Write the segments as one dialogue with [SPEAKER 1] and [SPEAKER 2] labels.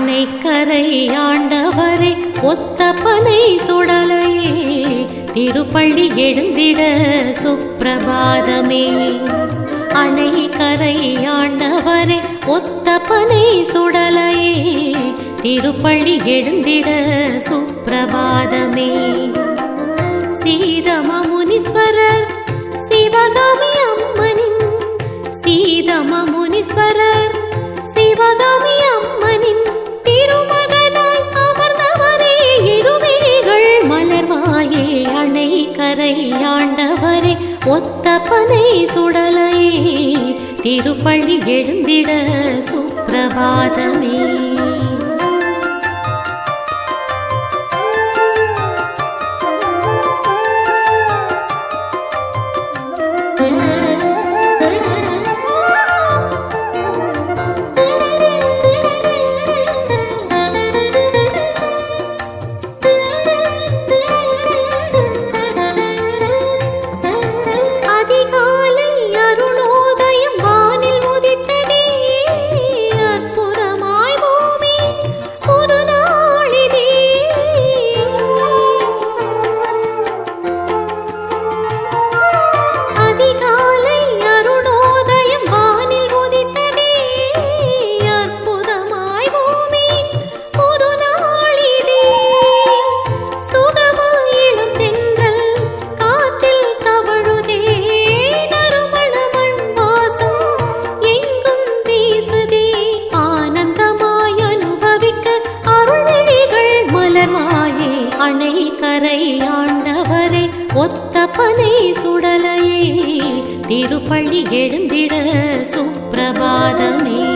[SPEAKER 1] அணைக்கரை ஆண்டவரே ஒத்த பனை சுடலையே திருப்பள்ளி எழுந்திட சுப்பிரபாதமே. அணைக்கரை ஆண்டவரே ஒத்த பனை சுடலையே திருப்பள்ளி எழுந்திட சுப்பிரபாதமே. சீதம முனீஸ்வரர் சிவகாமி அம்மனின் சீதம முனீஸ்வரர் சிவகாமி தப்பனை சுடலையே திருப்பள்ளி எழுந்திட சுப்பிரபாதமே. திருப்பள்ளி எழுந்திட சுப்பிரபாதமே.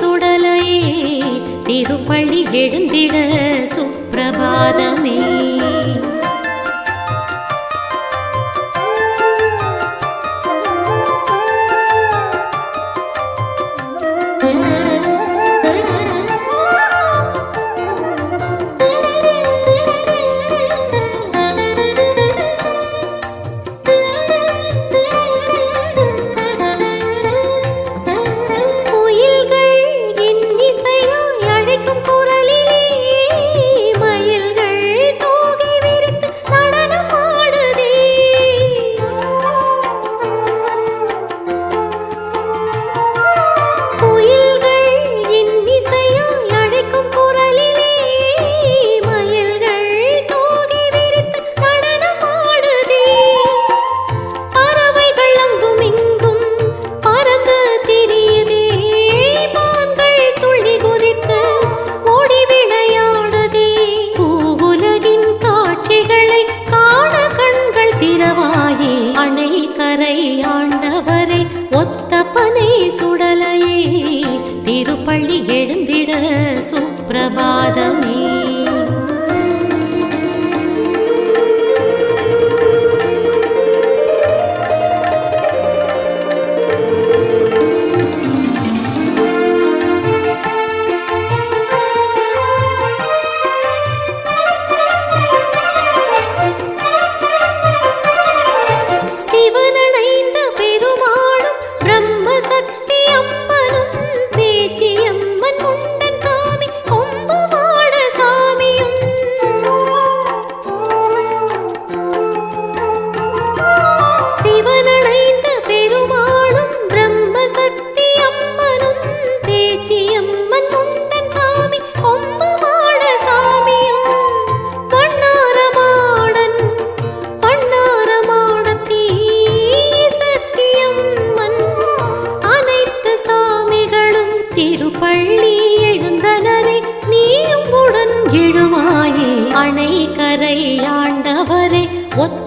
[SPEAKER 1] சுடலையே திருப்பள்ளி எழுந்திட சுப்பிரபாதமே. ஆனவரை ஒத்தப்பனை சுடலையே. திருப்பள்ளி எழுந்திட சுப்பிரபாதமே.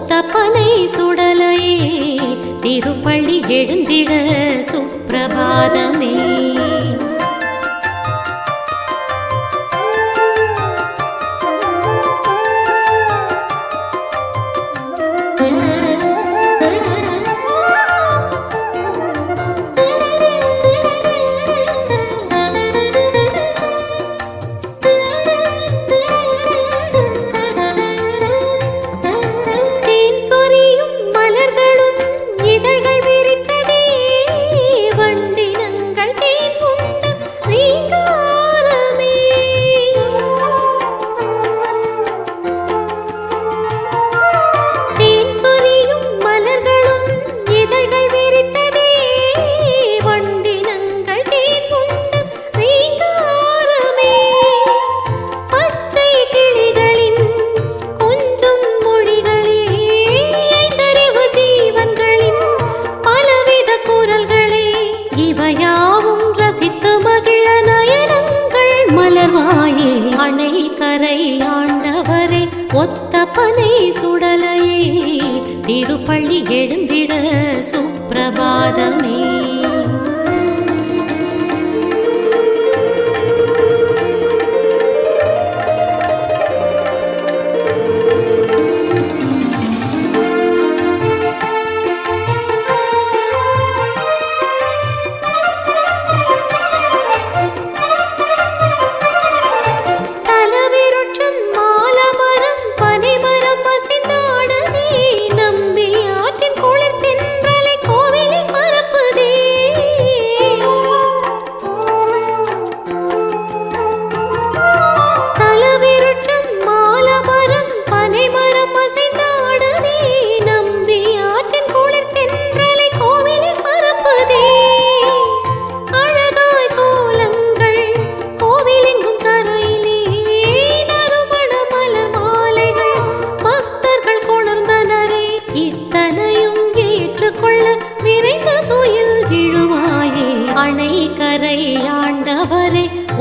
[SPEAKER 1] பூத்த பனை சுடலையே திருப்பள்ளி எழுந்திட சுப்பிரபாதமே. திருப்பள்ளி எழுந்திட சுப்பிரபாதமே.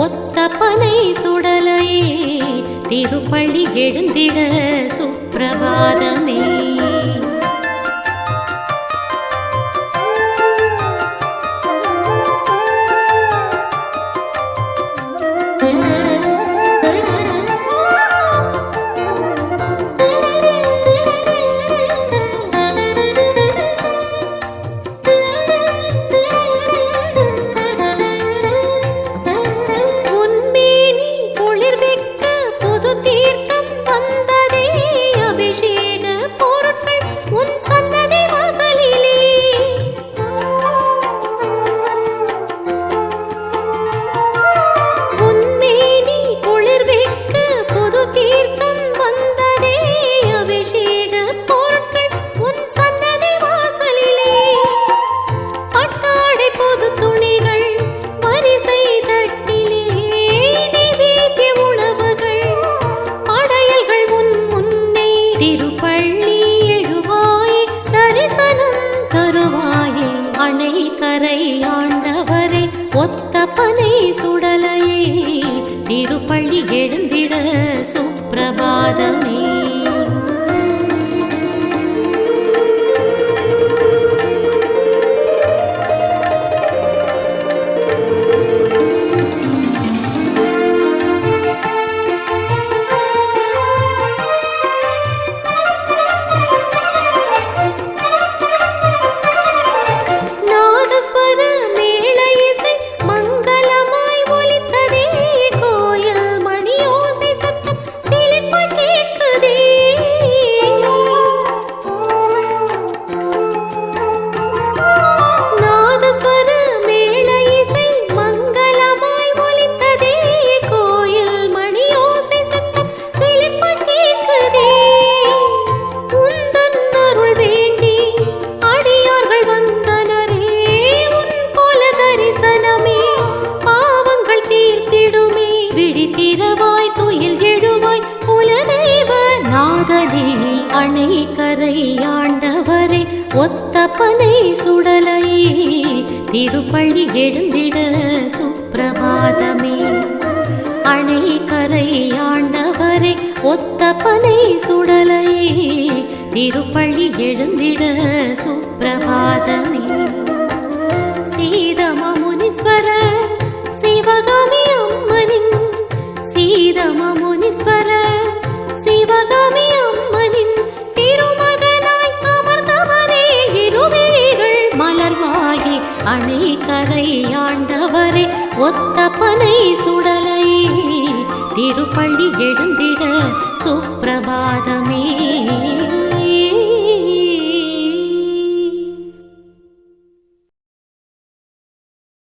[SPEAKER 1] ஒத்த பனை சுடலை திருப்பள்ளி எழுந்திட சுப்பிரபாதமே. கற்பனை சுடலையே திருப்பள்ளி எழுந்திட சுப்பிரபாதமே. தப்பனை சுடலை திருப்பள்ளி எழுந்திட சுப்பிரபாதமே. அணை கரை ஆண்டவரை ஒத்தப்பனை சுடலை திருப்பள்ளி எழுந்திட சுப்பிரபாதமே. ஒத்த பனை சுடலை திருப்பள்ளி எழுந்திட சுப்பிரபாதமே.